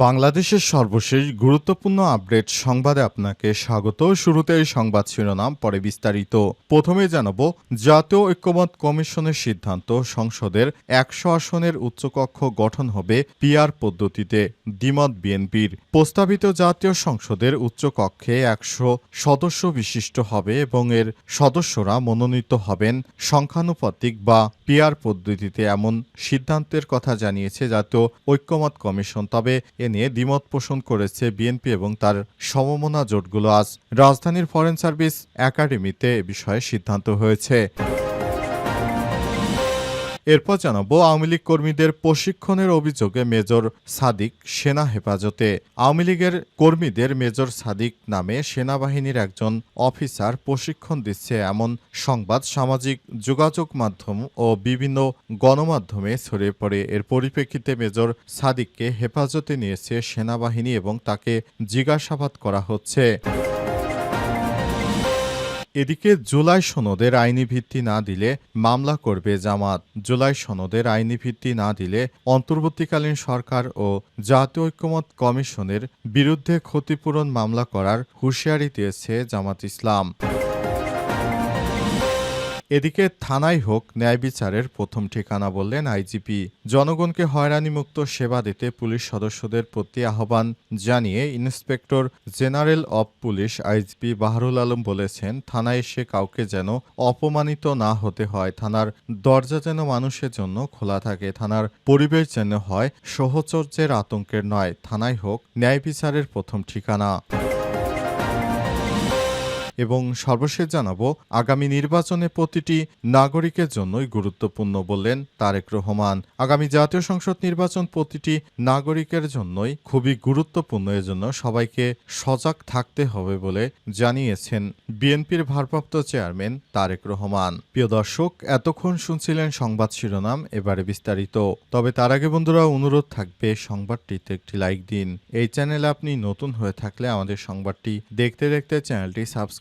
বাংলাদেশের সর্বশেষ গুরুত্বপূর্ণ আপডেট সংবাদে আপনাকে স্বাগত। শুরুতে সংবাদ শিরোনাম, পরে বিস্তারিত। প্রথমে জানাব, জাতীয় ঐক্যমত কমিশনের সিদ্ধান্ত, সংসদের একশো আসনের উচ্চকক্ষ গঠন হবে পিআর পদ্ধতিতে, দ্বিমত বিএনপির। প্রস্তাবিত জাতীয় সংসদের উচ্চকক্ষে একশো সদস্য বিশিষ্ট হবে এবং এর সদস্যরা মনোনীত হবেন সংখ্যানুপাতিক বা পিআর পদ্ধতিতে এমন সিদ্ধান্তের কথা জানিয়েছে জাতীয় ঐক্যমত কমিশন। তবে এ নিয়ে দ্বিমত পোষণ করেছে বিএনপি এবং তার সমমনা জোটগুলো। আজ রাজধানীর ফরেন সার্ভিস একাডেমিতে এ বিষয়ে সিদ্ধান্ত হয়েছে। এরপর জানাব, আওয়ামী লীগ কর্মীদের প্রশিক্ষণের অভিযোগে মেজর সাদিক সেনা হেফাজতে। আওয়ামী লীগের কর্মীদের মেজর সাদিক নামে সেনাবাহিনীর একজন অফিসার প্রশিক্ষণ দিচ্ছে এমন সংবাদ সামাজিক যোগাযোগ মাধ্যম ও বিভিন্ন গণমাধ্যমে ছড়িয়ে পড়ে। এর পরিপ্রেক্ষিতে মেজর সাদিককে হেফাজতে নিয়েছে সেনাবাহিনী এবং তাকে জিজ্ঞাসাবাদ করা হচ্ছে। এদিকে জুলাই সনদের আইনি ভিত্তি না দিলে মামলা করবে জামাত। জুলাই সনদের আইনি ভিত্তি না দিলে অন্তর্বর্তীকালীন সরকার ও জাতীয় ঐক্যমত কমিশনের বিরুদ্ধে ক্ষতিপূরণ মামলা করার হুঁশিয়ারি দিয়েছে জামাত ইসলাম। এদিকে থানায় হোক, ন্যায় বিচারের প্রথম ঠিকানা বললেন আইজিপি। জনগণকে হয়রানিমুক্ত সেবা দিতে পুলিশ সদস্যদের প্রতি আহ্বান জানিয়ে inspector general of police IGP Baharul Alam বলেছেন, থানায় এসে কাউকে যেন অপমানিত না হতে হয়, থানার দরজা যেন মানুষের জন্য খোলা থাকে, থানার পরিবেশ যেন হয় সহচর্যের আতঙ্কের নয়। থানায় হোক, ন্যায় বিচারের প্রথম ঠিকানা। এবং সর্বশেষ জানাব, আগামী নির্বাচনে প্রতিটি নাগরিকের জন্যই গুরুত্বপূর্ণ বললেন তারেক রহমান। আগামী জাতীয় সংসদ নির্বাচন প্রতিটি নাগরিকের জন্যই খুবই গুরুত্বপূর্ণ। এজন্য সবাইকে সজাগ থাকতে হবে বলে জানিয়েছেন বিএনপির ভারপ্রাপ্ত চেয়ারম্যান তারেক রহমান। প্রিয় দর্শক, এতক্ষণ শুনছিলেন সংবাদ শিরোনাম, এবারে বিস্তারিত। তবে তার আগে বন্ধুরা, অনুরোধ থাকবে সংবাদটিতে একটি লাইক দিন। এই চ্যানেলে আপনি নতুন হয়ে থাকলে আমাদের সংবাদটি দেখতে দেখতে চ্যানেলটি সাবস্ক্রাইব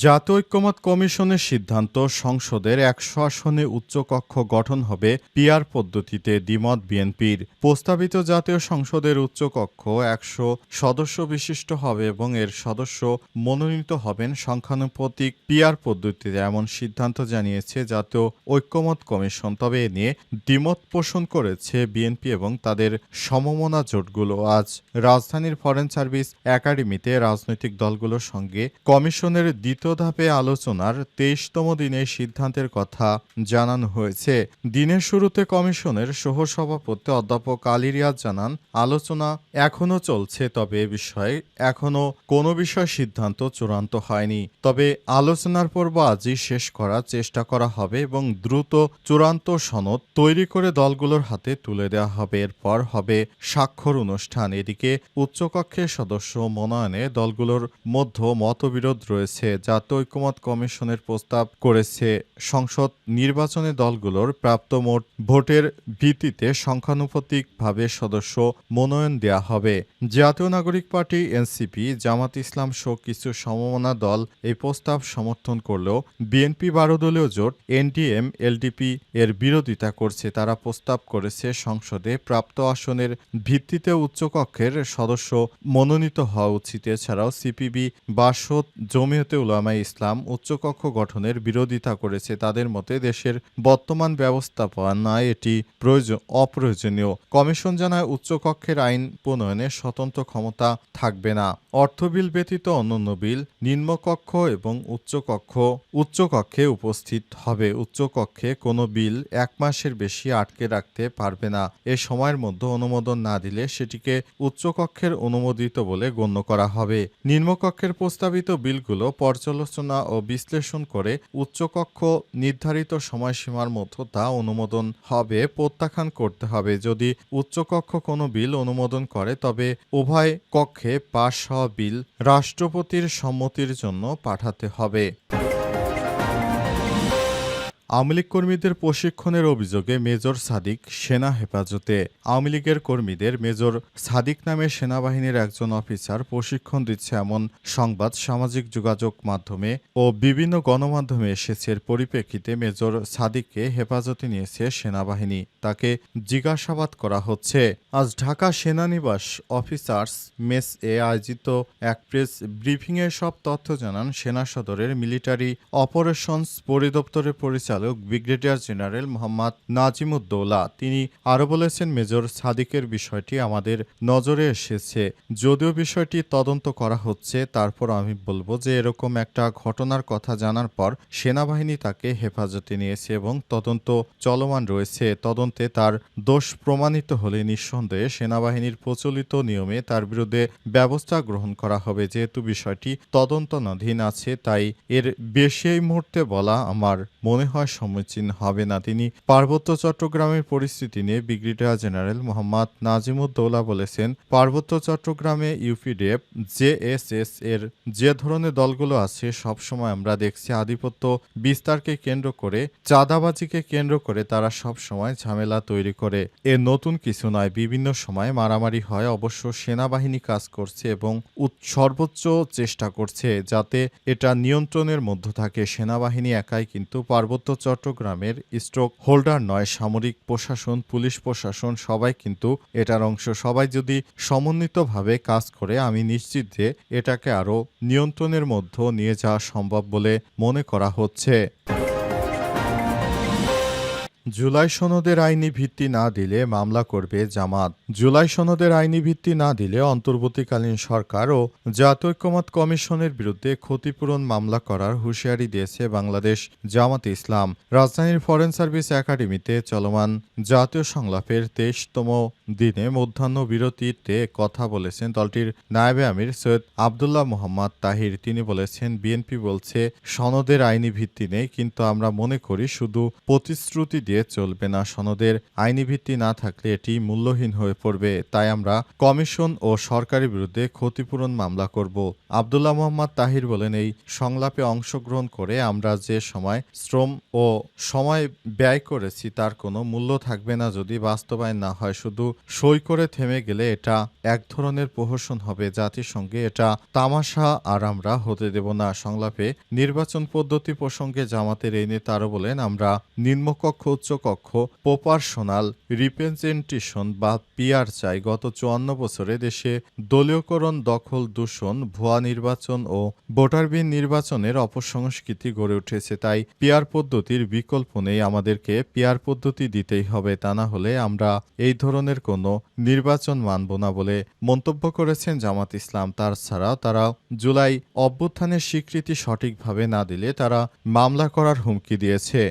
জাতীয় ঐক্যমত কমিশনের সিদ্ধান্ত সংসদের একশো আসনে উচ্চকক্ষ গঠন হবে পিআর পদ্ধতিতে দ্বিমত বিএনপির। প্রস্তাবিত জাতীয় সংসদের উচ্চকক্ষ একশো সদস্য বিশিষ্ট হবে এবং এর সদস্য মনোনীত হবেন সংখ্যানুপাতিক পিআর পদ্ধতিতে এমন সিদ্ধান্ত জানিয়েছে জাতীয় ঐক্যমত কমিশন। তবে এ নিয়ে দ্বিমত পোষণ করেছে বিএনপি এবং তাদের সমমনা জোটগুলো। আজ রাজধানীর ফরেন সার্ভিস একাডেমিতে রাজনৈতিক দলগুলোর সঙ্গে কমিশনের দ্বিতীয় ধাপে আলোচনার তেইশতম দিনে সিদ্ধান্তের কথা জানানো হয়েছে। দিনের শুরুতে কমিশনের সহসভাপতি অধ্যাপক আলী রিয়াজ জানান, আলোচনা এখনও চলছে, তবে এ বিষয়ে এখনও কোনো বিষয় সিদ্ধান্ত চূড়ান্ত হয়নি। তবে আলোচনার পর্ব আজই শেষ করার চেষ্টা করা হবে এবং দ্রুত চূড়ান্ত সনদ তৈরি করে দলগুলোর হাতে তুলে দেওয়া হবে। এরপর হবে স্বাক্ষর অনুষ্ঠান। এদিকে উচ্চকক্ষের সদস্য মনোনয়নে দলগুলোর মধ্যে মতবিরোধ রয়েছে। জাতীয় ঐক্যমত কমিশনের প্রস্তাব করেছে। সংসদ নির্বাচনে দলগুলোর প্রাপ্ত মোট ভোটের ভিত্তিতে সংখ্যানুপাতিকভাবে সদস্য মনোনয়ন দেয়া হবে। জাতীয় নাগরিক পার্টি এনসিপি, জামাত ইসলাম সহ কিছু সমমনা দল এই প্রস্তাব সমর্থন করলেও বিএনপি বারো দলীয় জোট, এনডিএম, এলডিপি এর বিরোধিতা করছে। তারা প্রস্তাব করেছে, সংসদে প্রাপ্ত আসনের ভিত্তিতে উচ্চকক্ষের সদস্য মনোনীত হওয়া উচিত। এছাড়াও সিপিবি বাসদ জমিয়তে উলামাই ইসলাম উচ্চকক্ষ গঠনের বিরোধিতা করেছে। তাদের মতে দেশের বর্তমান ব্যবস্থাপনায় এটি প্রয়োজন, অপ্রয়োজনীয়। কমিশন জানায়, উচ্চকক্ষের আইন প্রণয়নে স্বতন্ত্র ক্ষমতা থাকবে না। অর্থ বিল ব্যতীত অন্যান্য বিল নিম্নকক্ষ এবং উচ্চকক্ষ, উচ্চকক্ষে উপস্থিত হবে। উচ্চকক্ষে কোনো বিল এক মাসের বেশি আটকে রাখতে পারবে না। এ সময়ের মধ্যে অনুমোদন না দিলে সেটিকে উচ্চকক্ষের অনুমোদিত বলে গণ্য করা হবে। নিম্নকক্ষের প্রস্তাবিত বিলগুলো পর্যালোচনা পর্যালোচনা ও বিশ্লেষণ করে উচ্চকক্ষ নির্ধারিত সময়সীমার মতো তা অনুমোদন হবে প্রত্যাখ্যান করতে হবে। যদি উচ্চকক্ষ কোনো বিল অনুমোদন করে, তবে উভয় কক্ষে পাশ হওয়া বিল রাষ্ট্রপতির সম্মতির জন্য পাঠাতে হবে। আওয়ামী লীগ কর্মীদের প্রশিক্ষণের অভিযোগে মেজর সাদিক সেনা হেফাজতে। আওয়ামী লীগের কর্মীদের মেজর সাদিক নামে সেনাবাহিনীর একজন অফিসার প্রশিক্ষণ দিচ্ছে এমন সংবাদ সামাজিক যোগাযোগ মাধ্যমে ও বিভিন্ন গণমাধ্যমে এসেছে। পরিপ্রেক্ষিতে মেজর সাদিককে হেফাজতে নিয়েছে সেনাবাহিনী। তাকে জিজ্ঞাসাবাদ করা হচ্ছে, আজ ঢাকা সেনানিবাস অফিসার্স মেস এ আয়োজিত এক প্রেস ব্রিফিংয়ে সব তথ্য জানান সেনা সদরের মিলিটারি অপারেশনস পরিদপ্তরের পরিচালক ব্রিগেডিয়ার জেনারেল মোহাম্মদ নাজিমুদ্দৌলা। তিনি আরও বলেছেন, মেজর সাদিকের বিষয়টি আমাদের নজরে এসেছে। যদিও বিষয়টি তদন্ত করা হচ্ছে, তারপর আমি বলব যে এরকম একটা ঘটনার কথা জানার পর সেনাবাহিনী তাকে হেফাজতে নিয়েছে এবং তদন্ত চলমান রয়েছে। তদন্তে তার দোষ প্রমাণিত হলে নিঃসন্দেহে সেনাবাহিনীর প্রচলিত নিয়মে তার বিরুদ্ধে ব্যবস্থা গ্রহণ করা হবে। যেহেতু বিষয়টি তদন্তনাধীন আছে, তাই এর বেশি এই মুহূর্তে বলা আমার মনে হয় সমীচীন হবে না। তিনি পার্বত্য চট্টগ্রামের পরিস্থিতি নিয়ে ব্রিগেডিয়ার জেনারেল মোহাম্মদ নাজিমুদ্দৌলা বলেছেন, পার্বত্য চট্টগ্রামে ইউপিডিএফ জেএসএস এর যে ধরনের দলগুলো আছে, সবসময় আমরা দেখছি আধিপত্য বিস্তারকে কেন্দ্র করে, চাঁদাবাজিকে কেন্দ্র করে তারা সব সময় ঝামেলা তৈরি করে। এ নতুন কিছু নয়, বিভিন্ন সময় মারামারি হয়, অবশ্য সেনাবাহিনী কাজ করছে এবং সর্বোচ্চ চেষ্টা করছে যাতে এটা নিয়ন্ত্রণের মধ্যে থাকে। সেনাবাহিনী একাই কিন্তু পার্বত্য চট্টগ্রামের স্ট্রোক হোল্ডার নয়, সামরিক প্রশাসন, পুলিশ প্রশাসন, সবাই কিন্তু এটার অংশ। সবাই যদি সমন্বিতভাবে কাজ করে, আমি নিশ্চিত যে এটাকে আরও নিয়ন্ত্রণের মধ্যে নিয়ে যাওয়া সম্ভব বলে মনে করা হচ্ছে। জুলাই সনদের আইনি ভিত্তি না দিলে মামলা করবে জামাত। জুলাই সনদের আইনি ভিত্তি না দিলে অন্তর্বর্তীকালীন সরকার ও জাতীয় ঐক্যমত কমিশনের বিরুদ্ধে ক্ষতিপূরণ মামলা করার হুঁশিয়ারি দিয়েছে বাংলাদেশ জামাত ইসলাম। রাজধানীর ফরেন সার্ভিস একাডেমিতে চলমান জাতীয় সংলাপের তেইশতম দিনে মধ্যাহ্ন বিরতিতে কথা বলেছেন দলটির নায়েবে আমির সৈয়দ আবদুল্লাহ মোহাম্মদ তাহির। তিনি বলেছেন, বিএনপি বলছে, সনদের আইনি ভিত্তি নেই, কিন্তু আমরা মনে করি শুধু প্রতিশ্রুতি দিয়ে চলবে না। সনদের আইনি ভিত্তি না থাকলে এটি মূল্যহীন হয়ে পড়বে। তাই আমরা কমিশন ও সরকারের বিরুদ্ধে ক্ষতিপূরণ মামলা করব। আবদুল্লাহ মোহাম্মদ তাহির বলেন, এই সংলাপে অংশগ্রহণ করে আমরা যে সময় শ্রম ও সময় ব্যয় করেছি, তার কোনো মূল্য থাকবে না। যদি বাস্তবায়ন না হয়, শুধু সই করে থেমে গেলে এটা এক ধরনের প্রহসন হবে জাতিসংঘে এটা তামাশা আর আমরা হতে দেব না। সংলাপে নির্বাচন পদ্ধতি প্রসঙ্গে জামাতের এই নেতা আরও বলেন, আমরা নিম্নকক্ষ, উচ্চকক্ষ, প্রপার্সোনাল রিপ্রেজেন্টেশন বা পিয়ার চাই। গত চুয়ান্ন বছরে দেশে দলীয়করণ, দখল, দূষণ, ভুয়া নির্বাচন ও ভোটারবিহীন নির্বাচনের অপসংস্কৃতি গড়ে উঠেছে। তাই পিয়ার পদ্ধতির বিকল্প নেই। আমাদেরকে পিআর পদ্ধতি দিতেই হবে। তা না হলে আমরা এই ধরনের কোনো নির্বাচন মানব না বলে মন্তব্য করেছেন জামাত ইসলাম। তার ছাড়াও তারা জুলাই অভ্যুত্থানের স্বীকৃতি সঠিকভাবে না দিলে তারা মামলা করার হুমকি দিয়েছে।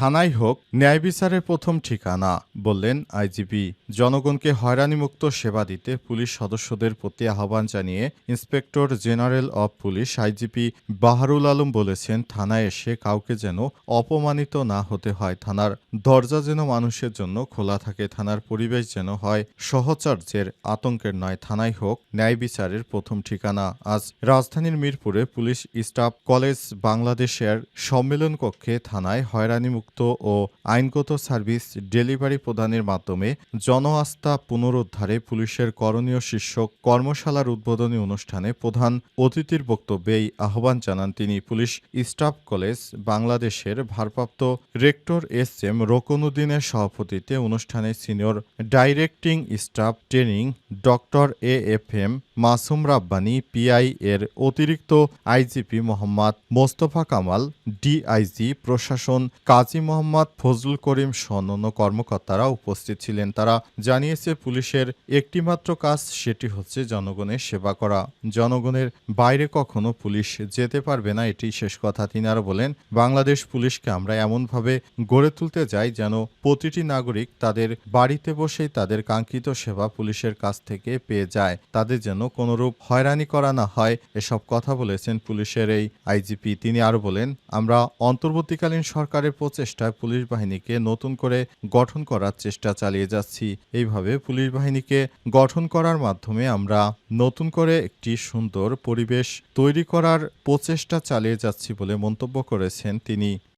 থানাই হোক, ন্যায় বিচারের প্রথম ঠিকানা, বললেন আইজিপি। জনগণকে হয়রানিমুক্ত সেবা দিতে পুলিশ সদস্যদের প্রতি আহ্বান জানিয়ে inspector general of police IGP Baharul Alam বলেছেন, থানায় এসে কাউকে যেন অপমানিত না হতে হয়, থানার দরজা যেন মানুষের জন্য খোলা থাকে, থানার পরিবেশ যেন হয় সহচর্যের আতঙ্কের নয় থানাই হোক ন্যায় বিচারের প্রথম ঠিকানা। আজ রাজধানীর মিরপুরে পুলিশ স্টাফ কলেজ বাংলাদেশের সম্মেলন কক্ষে থানায় হয়রানিমুক্ত ও আইনগত সার্ভিস ডেলিভারি প্রদানের মাধ্যমে জন আস্থা পুনরুদ্ধারে পুলিশের করণীয় শীর্ষক কর্মশালার উদ্বোধনী অনুষ্ঠানে প্রধান অতিথির বক্তব্যে এই আহ্বান জানান তিনি। পুলিশ স্টাফ কলেজ বাংলাদেশের ভারপ্রাপ্ত রেক্টর এস এম রকনুদ্দিনের সভাপতিত্বে অনুষ্ঠানে senior directing staff training doctor A F M Masum Rabbani PI এর অতিরিক্ত আইজিপি মোহাম্মদ মোস্তফা কামাল ডিআইজি প্রশাসন কাজী মোহাম্মদ ফজলুল করিম অন্যান্য কর্মকর্তারা উপস্থিত ছিলেন। তারা জানিয়েছে, পুলিশের একটিমাত্র কাজ সেটি হচ্ছে জনগণের সেবা করা। জনগণের বাইরে কখনো পুলিশ যেতে পারবে না, এটি শেষ কথা। তিনি আরও বলেন, বাংলাদেশ পুলিশকে আমরা এমনভাবে গড়ে তুলতে যাই যেন প্রতিটি নাগরিক তাদের বাড়িতে বসেই তাদের কাঙ্ক্ষিত সেবা পুলিশের কাছ থেকে পেয়ে যায়। তাদের যেন কোনরূপ হয়রানি করা না হয়, এসব কথা বলেছেন পুলিশের এই আইজিপি। তিনি আরও বলেন, আমরা অন্তর্বর্তীকালীন সরকারের প্রচেষ্টায় পুলিশ বাহিনীকে নতুন করে গঠন করার চেষ্টা চালিয়ে যাচ্ছি। এইভাবে পুলিশ বাহিনীকে গঠন করার মাধ্যমে আমরা নতুন করে একটি সুন্দর পরিবেশ তৈরি করার প্রচেষ্টা চালিয়ে যাচ্ছি বলে মন্তব্য করেছেন তিনি।